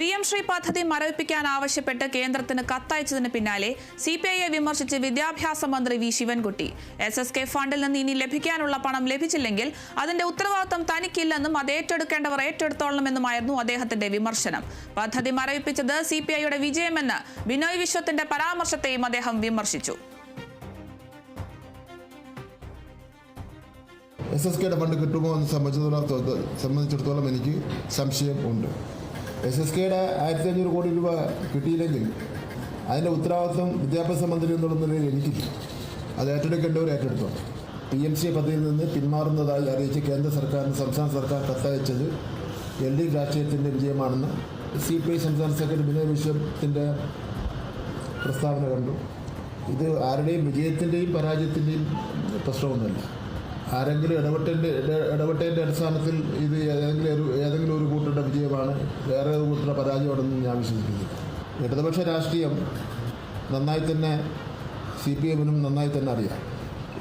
P M Shri പദ്ധതി മരവിപ്പിക്കാൻ ആവശ്യപ്പെട്ട് കേന്ദ്രത്തിന് കത്തയച്ചതിന് പിന്നാലെ സി പി ഐയെ വിമർശിച്ച് വിദ്യാഭ്യാസ മന്ത്രി V Sivankutty. S S K ഫണ്ടിൽ നിന്ന് ഇനി ലഭിക്കാനുള്ള പണം ലഭിച്ചില്ലെങ്കിൽ അതിന്റെ ഉത്തരവാദിത്തം തനിക്കില്ലെന്നും അത് ഏറ്റെടുക്കേണ്ടവർ ഏറ്റെടുത്തോളണമെന്നുമായിരുന്നു അദ്ദേഹത്തിന്റെ വിമർശനം. പദ്ധതി മരവിപ്പിച്ചത് സി പി ഐയുടെ വിജയമെന്ന് ബിനോയ് വിശ്വത്തിന്റെ പരാമർശത്തെയും അദ്ദേഹം വിമർശിച്ചു. എസ് എസ് കെയുടെ ഫണ്ട് കിട്ടുമോ എന്ന് സംബന്ധിച്ചിടത്തോളം സംബന്ധിച്ചിടത്തോളം എനിക്ക് സംശയം ഉണ്ട്. എസ് എസ് കെയുടെ ആയിരത്തി അഞ്ഞൂറ് കോടി രൂപ കിട്ടിയില്ലെങ്കിൽ അതിന്റെ ഉത്തരവാദിത്വം വിദ്യാഭ്യാസ മന്ത്രി എന്നുള്ള നിലയിൽ എനിക്കില്ല. അത് ഏറ്റെടുക്കേണ്ടവർ ഏറ്റെടുത്തോ പി എം സി പദ്ധതിയിൽ നിന്ന് പിന്മാറുന്നതായി അറിയിച്ച് കേന്ദ്ര സർക്കാരിന് സംസ്ഥാന സർക്കാർ കത്തയച്ചത് എൽ ഡി രാഷ്ട്രീയത്തിന്റെ വിജയമാണെന്ന് സി പി ഐ സംസ്ഥാന സെക്രട്ടറി വിനയ് വിശ്വത്തിന്റെ പ്രസ്താവന കണ്ടു. ഇത് ആരുടെയും വിജയത്തിന്റെയും പരാജയത്തിന്റെയും പ്രശ്നമൊന്നുമല്ല. ആരെങ്കിലും ഇടപെട്ടതിന്റെ ഇടപെട്ടതിന്റെ അടിസ്ഥാനത്തിൽ ഇത് ഏതെങ്കിലും ഒരു ഏതെങ്കിലും ഒരു കൂട്ടരുടെ വിജയമാണ് വേറെ ഒരു കൂട്ടരുടെ പരാജയമാണെന്ന് ഞാൻ വിശ്വസിക്കുന്നു. ഇടതുപക്ഷ രാഷ്ട്രീയം നന്നായി തന്നെ സി പി എമ്മിനും നന്നായി തന്നെ അറിയാം.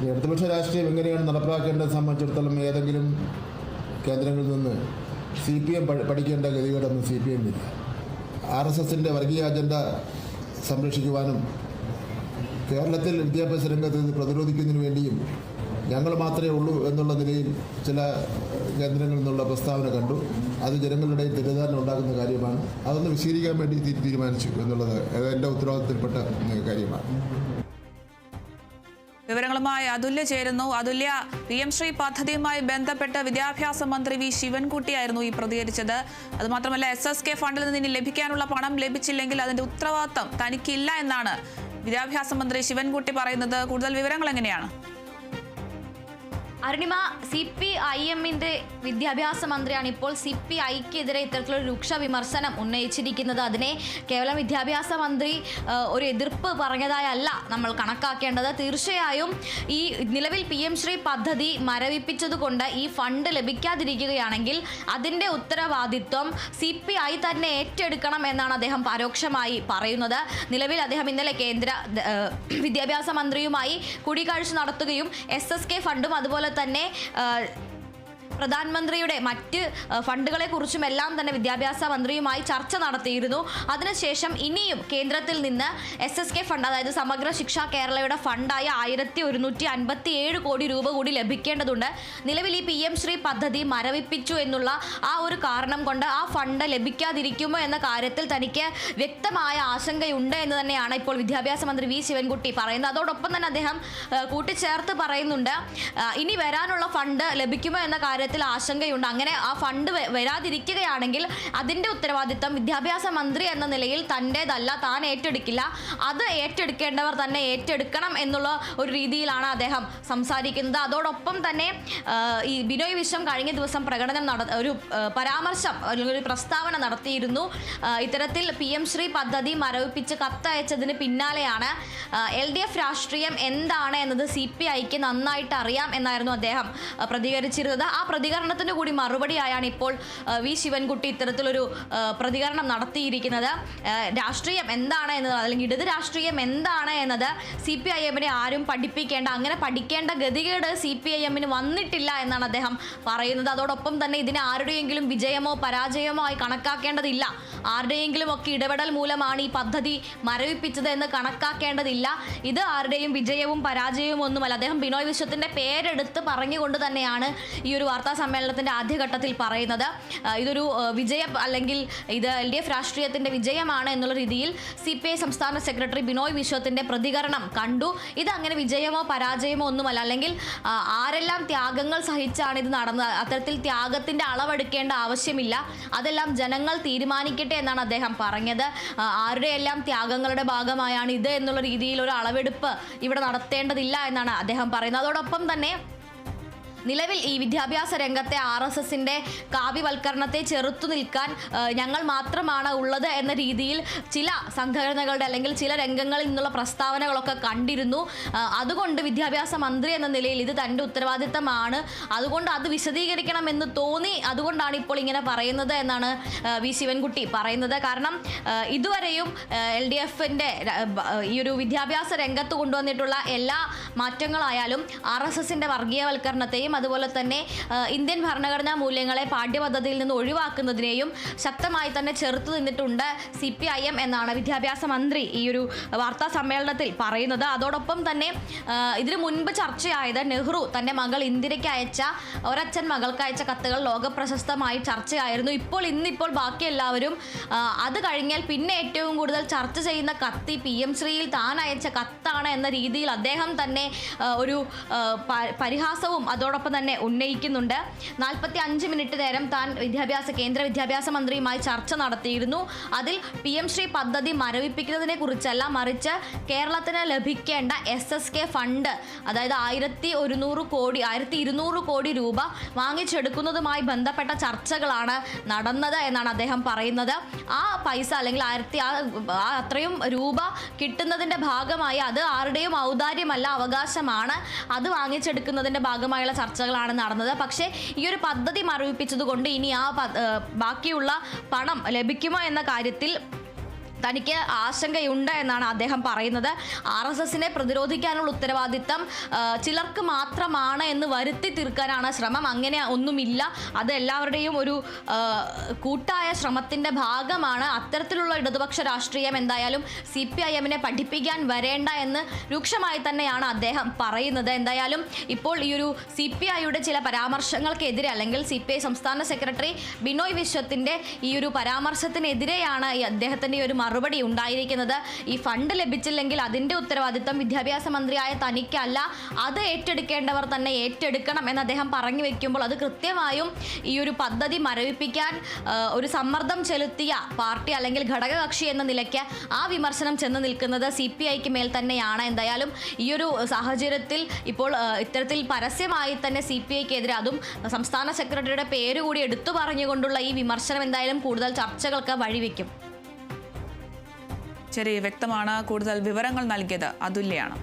ഇടതുപക്ഷ രാഷ്ട്രീയം എങ്ങനെയാണ് നടപ്പാക്കേണ്ടത് സംബന്ധിച്ചിടത്തോളം ഏതെങ്കിലും കേന്ദ്രങ്ങളിൽ നിന്ന് സി പി എം പഠിക്കേണ്ട ഗതികേടൊന്നും സി പി എമ്മില്ല ആർ എസ് എസിന്റെ വർഗീയ അജണ്ട സംരക്ഷിക്കുവാനും കേരളത്തിൽ വിദ്യാഭ്യാസ രംഗത്ത് ഇത് പ്രതിരോധിക്കുന്നതിന് വേണ്ടിയും ഞങ്ങൾ മാത്രമേ ഉള്ളൂ എന്നുള്ള നിലയിൽ ചില കേന്ദ്രങ്ങളിൽ നിന്നുള്ള പ്രസ്താവന കണ്ടു. അത് ജനങ്ങളുടെ തെറ്റിദ്ധാരണ ഉണ്ടാക്കുന്ന കാര്യമാണ്. അതൊന്ന് വിശീലിക്കാൻ വേണ്ടി തീരുമാനിച്ചു എന്നുള്ളത് എന്റെ ഉത്തരവാദിത്തത്തിൽപ്പെട്ട കാര്യമാണ്. വിവരങ്ങളുമായി അതുല്യ ചേരുന്നു. അതുല്യ പി എം ശ്രീ പദ്ധതിയുമായി ബന്ധപ്പെട്ട് വിദ്യാഭ്യാസ മന്ത്രി വി ശിവൻകുട്ടിയായിരുന്നു ഈ പ്രതികരിച്ചത്. അതുമാത്രമല്ല എസ് എസ് കെ ഫണ്ടിൽ നിന്ന് ഇനി ലഭിക്കാനുള്ള പണം ലഭിച്ചില്ലെങ്കിൽ അതിന്റെ ഉത്തരവാദിത്തം തനിക്കില്ല എന്നാണ് വിദ്യാഭ്യാസ മന്ത്രി ശിവൻകുട്ടി പറയുന്നത്. കൂടുതൽ വിവരങ്ങൾ എങ്ങനെയാണ്? അരുണിമ സി പി ഐ എമ്മിന്റെ വിദ്യാഭ്യാസ മന്ത്രിയാണ് ഇപ്പോൾ സി പി ഐക്കെതിരെ ഇത്തരത്തിലൊരു രൂക്ഷ വിമർശനം ഉന്നയിച്ചിരിക്കുന്നത്. അതിനെ കേവലം വിദ്യാഭ്യാസ മന്ത്രി ഒരു എതിർപ്പ് പറഞ്ഞതായല്ല നമ്മൾ കണക്കാക്കേണ്ടത്. തീർച്ചയായും ഈ നിലവിൽ പി എം ശ്രീ പദ്ധതി മരവിപ്പിച്ചതുകൊണ്ട് ഈ ഫണ്ട് ലഭിക്കാതിരിക്കുകയാണെങ്കിൽ അതിന്റെ ഉത്തരവാദിത്വം സി പി ഐ തന്നെ ഏറ്റെടുക്കണം എന്നാണ് അദ്ദേഹം പരോക്ഷമായി പറയുന്നത്. നിലവിൽ അദ്ദേഹം ഇന്നലെ കേന്ദ്ര വിദ്യാഭ്യാസ മന്ത്രിയുമായി കൂടിക്കാഴ്ച നടത്തുകയും എസ് എസ് കെ ഫണ്ടും അതുപോലെ തന്നെ ആ, പ്രധാനമന്ത്രിയുടെ മറ്റ് ഫണ്ടുകളെ കുറിച്ചും എല്ലാം തന്നെ വിദ്യാഭ്യാസ മന്ത്രിയുമായി ചർച്ച നടത്തിയിരുന്നു. അതിനുശേഷം ഇനിയും കേന്ദ്രത്തിൽ നിന്ന് എസ് എസ് കെ ഫണ്ട് അതായത് സമഗ്ര ശിക്ഷ കേരളയുടെ ഫണ്ടായ ആയിരത്തി ഒരുന്നൂറ്റി അൻപത്തി ഏഴ് കോടി രൂപ കൂടി ലഭിക്കേണ്ടതുണ്ട്. നിലവിൽ ഈ പി എം ശ്രീ പദ്ധതി മരവിപ്പിച്ചു എന്നുള്ള ആ ഒരു കാരണം കൊണ്ട് ആ ഫണ്ട് ലഭിക്കാതിരിക്കുമോ എന്ന കാര്യത്തിൽ തനിക്ക് വ്യക്തമായ ആശങ്കയുണ്ട് എന്ന് തന്നെയാണ് ഇപ്പോൾ വിദ്യാഭ്യാസ മന്ത്രി വി ശിവൻകുട്ടി പറയുന്നത്. അതോടൊപ്പം തന്നെ അദ്ദേഹം കൂട്ടിച്ചേർത്ത് പറയുന്നുണ്ട് ഇനി വരാനുള്ള ഫണ്ട് ലഭിക്കുമോ എന്ന കാര്യത്തിൽ ആശങ്കയുണ്ട്. അങ്ങനെ ആ ഫണ്ട് വരാതിരിക്കുകയാണെങ്കിൽ അതിന്റെ ഉത്തരവാദിത്തം വിദ്യാഭ്യാസ മന്ത്രി എന്ന നിലയിൽ തന്റേതല്ല താൻ ഏറ്റെടുക്കില്ല. അത് ഏറ്റെടുക്കേണ്ടവർ തന്നെ ഏറ്റെടുക്കണം എന്നുള്ള ഒരു രീതിയിലാണ് അദ്ദേഹം സംസാരിക്കുന്നത്. അതോടൊപ്പം തന്നെ ഈ ബിനോയ് വിശ്വം കഴിഞ്ഞ ദിവസം പ്രകടനം നട ഒരു പരാമർശം അല്ലെങ്കിൽ ഒരു പ്രസ്താവന നടത്തിയിരുന്നു. ഇത്തരത്തിൽ പി എം ശ്രീ പദ്ധതി മരവിപ്പിച്ച് കത്തയച്ചതിന് പിന്നാലെയാണ് എൽ ഡി എഫ് രാഷ്ട്രീയം എന്താണ് എന്നത് സി പി ഐക്ക് നന്നായിട്ട് അറിയാം എന്നായിരുന്നു അദ്ദേഹം പ്രതികരിച്ചിരുന്നത്. ആ പ്രതികരണത്തിന് കൂടി മറുപടിയായാണ് ഇപ്പോൾ വി ശിവൻകുട്ടി ഇത്തരത്തിലൊരു പ്രതികരണം നടത്തിയിരിക്കുന്നത്. രാഷ്ട്രീയം എന്താണ് എന്നത് അല്ലെങ്കിൽ ഇടത് രാഷ്ട്രീയം എന്താണ് എന്നത് സി പി ഐ എമ്മിനെ ആരും പഠിപ്പിക്കേണ്ട അങ്ങനെ പഠിക്കേണ്ട ഗതികേട് സി പി ഐ എമ്മിന് വന്നിട്ടില്ല എന്നാണ് അദ്ദേഹം പറയുന്നത്. അതോടൊപ്പം തന്നെ ഇതിനെ ആരുടെയെങ്കിലും വിജയമോ പരാജയമോ ആയി കണക്കാക്കേണ്ടതില്ല. ആരുടെയെങ്കിലും ഒക്കെ ഇടപെടൽ മൂലമാണ് ഈ പദ്ധതി മരവിപ്പിച്ചത് എന്ന് കണക്കാക്കേണ്ടതില്ല. ഇത് ആരുടെയും വിജയവും പരാജയവും ഒന്നുമല്ല. അദ്ദേഹം ബിനോയ് വിശ്വത്തിന്റെ പേരെടുത്ത് പറഞ്ഞുകൊണ്ട് തന്നെയാണ് ഈ ഒരു വാർത്താ സമ്മേളനത്തിന്റെ ആദ്യഘട്ടത്തിൽ പറയുന്നത് ഇതൊരു വിജയം അല്ലെങ്കിൽ ഇത് എൽ ഡി എഫ് രാഷ്ട്രീയത്തിന്റെ വിജയമാണ് എന്നുള്ള രീതിയിൽ സി പി ഐ സംസ്ഥാന സെക്രട്ടറി ബിനോയ് വിശ്വത്തിന്റെ പ്രതികരണം കണ്ടു. ഇത് അങ്ങനെ വിജയമോ പരാജയമോ ഒന്നുമല്ല. അല്ലെങ്കിൽ ആരെല്ലാം ത്യാഗങ്ങൾ സഹിച്ചാണ് ഇത് നടന്നത്? അത്തരത്തിൽ ത്യാഗത്തിന്റെ അളവെടുക്കേണ്ട ആവശ്യമില്ല. അതെല്ലാം ജനങ്ങൾ തീരുമാനിക്കട്ടെ എന്നാണ് അദ്ദേഹം പറഞ്ഞത്. ആരുടെയെല്ലാം ത്യാഗങ്ങളുടെ ഭാഗമായാണ് ഇത് എന്നുള്ള രീതിയിൽ ഒരു അളവെടുപ്പ് ഇവിടെ നടത്തേണ്ടതില്ല എന്നാണ് അദ്ദേഹം പറയുന്നത്. അതോടൊപ്പം തന്നെ നിലവിൽ ഈ വിദ്യാഭ്യാസ രംഗത്തെ ആർ എസ് എസിന്റെ കാവ്യവൽക്കരണത്തെ ചെറുത്തു നിൽക്കാൻ ഞങ്ങൾ മാത്രമാണ് ഉള്ളത് എന്ന രീതിയിൽ ചില സംഘടനകളുടെ അല്ലെങ്കിൽ ചില രംഗങ്ങളിൽ നിന്നുള്ള പ്രസ്താവനകളൊക്കെ കണ്ടിരുന്നു. അതുകൊണ്ട് വിദ്യാഭ്യാസ മന്ത്രി എന്ന നിലയിൽ ഇത് തന്റെ ഉത്തരവാദിത്തമാണ്. അതുകൊണ്ട് അത് വിശദീകരിക്കണമെന്ന് തോന്നി. അതുകൊണ്ടാണ് ഇപ്പോൾ ഇങ്ങനെ പറയുന്നത് എന്നാണ് വി ശിവൻകുട്ടി പറയുന്നത്. കാരണം ഇതുവരെയും എൽ ഡി എഫിന്റെ ഈ ഒരു വിദ്യാഭ്യാസ രംഗത്ത് കൊണ്ടുവന്നിട്ടുള്ള എല്ലാ മാറ്റങ്ങളായാലും ആർ എസ് എസിന്റെ വർഗീയവൽക്കരണത്തെയും വിഭജനത്തെയും അതുപോലെ തന്നെ ഇന്ത്യൻ ഭരണഘടനാ മൂല്യങ്ങളെ പാഠ്യപദ്ധതിയിൽ നിന്ന് ഒഴിവാക്കുന്നതിനെയും ശക്തമായി തന്നെ ചെറുത്തു നിന്നിട്ടുണ്ട് സി പി ഐ എം എന്നാണ് വിദ്യാഭ്യാസ മന്ത്രി ഈ ഒരു വാർത്താ സമ്മേളനത്തിൽ പറയുന്നത്. അതോടൊപ്പം തന്നെ ഇതിനു മുൻപ് ചർച്ചയായത് നെഹ്റു തന്റെ മകൾ ഇന്ദിരയ്ക്ക് അയച്ച ഒരച്ഛൻ മകൾക്ക് അയച്ച കത്തുകൾ ലോകപ്രശസ്തമായി ചർച്ചയായിരുന്നു. ഇപ്പോൾ ഇന്നിപ്പോൾ ബാക്കി എല്ലാവരും അത് കഴിഞ്ഞാൽ പിന്നെ ഏറ്റവും കൂടുതൽ ചർച്ച ചെയ്യുന്ന കത്തി പി എം ശ്രീയിൽ താൻ അയച്ച കത്താണ് എന്ന രീതിയിൽ അദ്ദേഹം തന്നെ ഒരു പരിഹാസവും അതോടൊപ്പം തന്നെ ഉന്നയിക്കുന്നുണ്ട്. നാൽപ്പത്തി അഞ്ച് മിനിറ്റ് നേരം താൻ വിദ്യാഭ്യാസ കേന്ദ്ര വിദ്യാഭ്യാസ മന്ത്രിയുമായി ചർച്ച നടത്തിയിരുന്നു. അതിൽ പി എം ശ്രീ പദ്ധതി മരവിപ്പിക്കുന്നതിനെ കുറിച്ചല്ല മറിച്ച് കേരളത്തിന് ലഭിക്കേണ്ട എസ് എസ് കെ ഫണ്ട് അതായത് ആയിരത്തി ഒരുന്നൂറ് കോടി ആയിരത്തി ഇരുന്നൂറ് കോടി രൂപ വാങ്ങിച്ചെടുക്കുന്നതുമായി ബന്ധപ്പെട്ട ചർച്ചകളാണ് നടന്നത് എന്നാണ് അദ്ദേഹം പറയുന്നത്. ആ പൈസ അല്ലെങ്കിൽ ആയിരത്തി അത്രയും രൂപ കിട്ടുന്നതിന്റെ ഭാഗമായി അത് ആരുടെയും ഔദാര്യമല്ല അവകാശമാണ്. അത് വാങ്ങിച്ചെടുക്കുന്നതിന്റെ ഭാഗമായുള്ള ചർച്ചകളാണ് നടന്നത്. പക്ഷേ ഈ ഒരു പദ്ധതി മരവിപ്പിച്ചതുകൊണ്ട് ഇനി ആ ബാക്കിയുള്ള പണം ലഭിക്കുമോ എന്ന കാര്യത്തിൽ തനിക്ക് ആശങ്കയുണ്ട് എന്നാണ് അദ്ദേഹം പറയുന്നത്. ആർ എസ് എസിനെ പ്രതിരോധിക്കാനുള്ള ഉത്തരവാദിത്തം ചിലർക്ക് മാത്രമാണ് എന്ന് വരുത്തി തീർക്കാനാണ് ശ്രമം. അങ്ങനെ ഒന്നുമില്ല. അത് എല്ലാവരുടെയും ഒരു കൂട്ടായ ശ്രമത്തിന്റെ ഭാഗമാണ്. അത്തരത്തിലുള്ള ഇടതുപക്ഷ രാഷ്ട്രീയം എന്തായാലും സി പി ഐ എമ്മിനെ പഠിപ്പിക്കാൻ വരേണ്ട എന്ന് രൂക്ഷമായി തന്നെയാണ് അദ്ദേഹം പറയുന്നത്. എന്തായാലും ഇപ്പോൾ ഈ ഒരു സി പി ഐയുടെ ചില പരാമർശങ്ങൾക്കെതിരെ അല്ലെങ്കിൽ സി പി ഐ സംസ്ഥാന സെക്രട്ടറി ബിനോയ് വിശ്വത്തിന്റെ ഈ ഒരു പരാമർശത്തിനെതിരെയാണ് ഈ അദ്ദേഹത്തിന്റെ ഈ ഒരു മറുപടി ഉണ്ടായിരിക്കുന്നത്. ഈ ഫണ്ട് ലഭിച്ചില്ലെങ്കിൽ അതിന്റെ ഉത്തരവാദിത്തം വിദ്യാഭ്യാസ മന്ത്രിയായ തനിക്കല്ല. അത് ഏറ്റെടുക്കേണ്ടവർ തന്നെ ഏറ്റെടുക്കണം എന്ന് അദ്ദേഹം പറഞ്ഞു വെക്കുമ്പോൾ അത് കൃത്യമായും ഈ ഒരു പദ്ധതി മരവിപ്പിക്കാൻ ഒരു സമ്മർദ്ദം ചെലുത്തിയ പാർട്ടി അല്ലെങ്കിൽ ഘടകകക്ഷി എന്ന നിലയ്ക്ക് ആ വിമർശനം ചെന്ന് നിൽക്കുന്നത് സി പി ഐക്ക് മേൽ തന്നെയാണ്. എന്തായാലും ഈ ഒരു സാഹചര്യത്തിൽ ഇപ്പോൾ ഇത്തരത്തിൽ പരസ്യമായി തന്നെ സി പി ഐക്കെതിരെ അതും സംസ്ഥാന സെക്രട്ടറിയുടെ പേര് കൂടി എടുത്തു പറഞ്ഞുകൊണ്ടുള്ള ഈ വിമർശനം എന്തായാലും കൂടുതൽ ചർച്ചകൾക്ക് വഴിവെക്കും. ശരി വ്യക്തമാണ് കൂടുതൽ വിവരങ്ങൾ നൽകിയത്. അതുല്യാണ്